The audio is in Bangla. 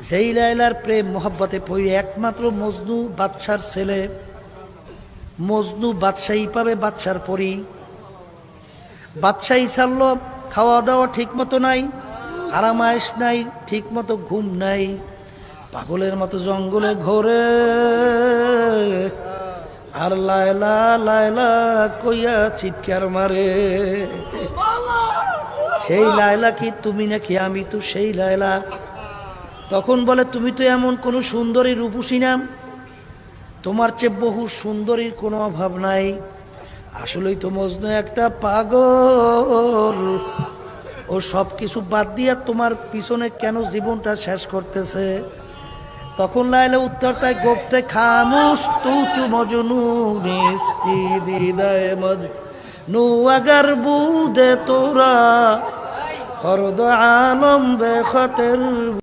যেই লাইলার প্রেম মোহাব্বতে পড়ি একমাত্র মজনু বাদশার ছেলে। মজনু বাদশাহী পাবে বাদশার পরি। বাদশাহী ছাড়ল খাওয়া দাওয়া ঠিক মতো নাই, আরামায়েশ নাই ঠিক মতো ঘুম নাই। পাগলের মতো জঙ্গলে ঘোরে। আর লায়লা লায়লা কইয়া চিৎকার মারে। সেই লায়লা কি তুমি নাকি? আমি তো সেই লায়লা। তখন বলে, তুমি তো এমন কোনো সুন্দরী রূপসী নাম তোমার চেয়ে বহু সুন্দরীর কোনো অভাব নাই। আসলেই তো মজনু একটা পাগল। ও সব কিছু বাদ দিয়া তোমার পিছনে কেন জীবনটা শেষ করতেছে? তখন লাইলে উত্তরটায় গোপতে খামুস তু তু মজনু নিস্তি দিদায় মজ নু আগার বুদে তোরা, ফরদ আলম বে খতের